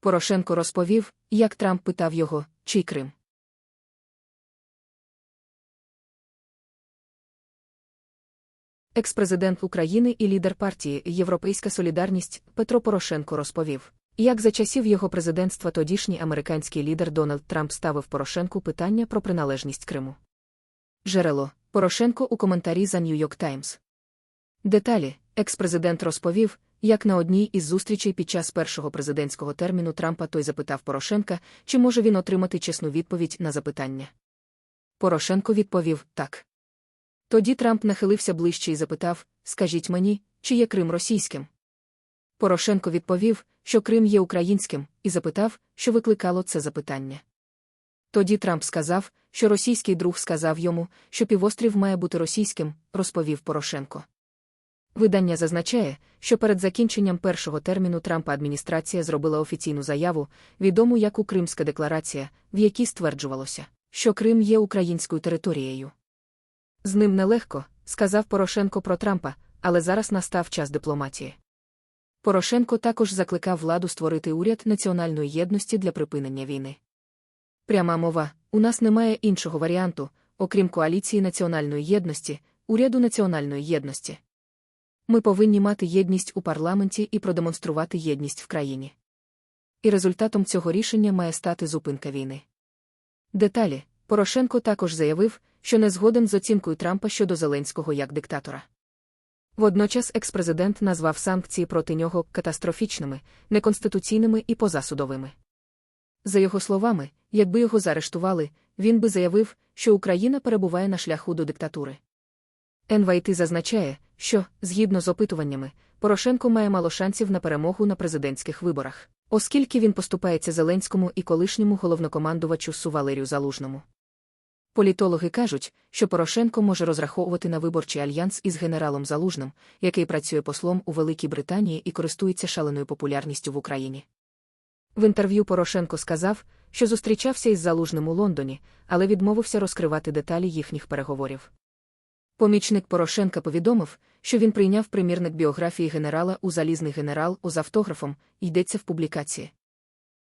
Порошенко розповів, як Трамп питав його, чий Крим. Екс-президент України і лідер партії Європейська Солідарність Петро Порошенко розповів, як за часів його президентства тодішній американський лідер Дональд Трамп ставив Порошенку питання про приналежність Криму. Джерело Порошенко у коментарі за Нью-Йорк Таймс. Деталі екс-президент розповів, як на одній із зустрічей під час першого президентського терміну Трампа той запитав Порошенка, чи може він отримати чесну відповідь на запитання. Порошенко відповів так. Тоді Трамп нахилився ближче і запитав: Скажіть мені, чи є Крим російським? Порошенко відповів, що Крим є українським, і запитав, що викликало це запитання. Тоді Трамп сказав, що російський друг сказав йому, що півострів має бути російським, розповів Порошенко. Видання зазначає, що перед закінченням першого терміну Трампа адміністрація зробила офіційну заяву, відому як у Кримська декларація, в якій стверджувалося, що Крим є українською територією. З ним нелегко, сказав Порошенко про Трампа, але зараз настав час дипломатії. Порошенко також закликав владу створити уряд національної єдності для припинення війни. Пряма мова: у нас немає іншого варіанту, окрім коаліції національної єдності, уряду національної єдності. Ми повинні мати єдність у парламенті і продемонструвати єдність в країні. І результатом цього рішення має стати зупинка війни. Деталі Порошенко також заявив, що не згоден з оцінкою Трампа щодо Зеленського як диктатора. Водночас експрезидент назвав санкції проти нього катастрофічними, неконституційними і позасудовими. За його словами, якби його заарештували, він би заявив, що Україна перебуває на шляху до диктатури. НВІТ зазначає, що, згідно з опитуваннями, Порошенко має мало шансів на перемогу на президентських виборах, оскільки він поступається Зеленському і колишньому головнокомандувачу Су Валерію Залужному. Політологи кажуть, що Порошенко може розраховувати на виборчий альянс із генералом Залужним, який працює послом у Великій Британії і користується шаленою популярністю в Україні. В інтерв'ю Порошенко сказав, що зустрічався із Залужним у Лондоні, але відмовився розкривати деталі їхніх переговорів. Помічник Порошенка повідомив, що він прийняв примірник біографії генерала у залізний генерал з автографом, йдеться в публікації.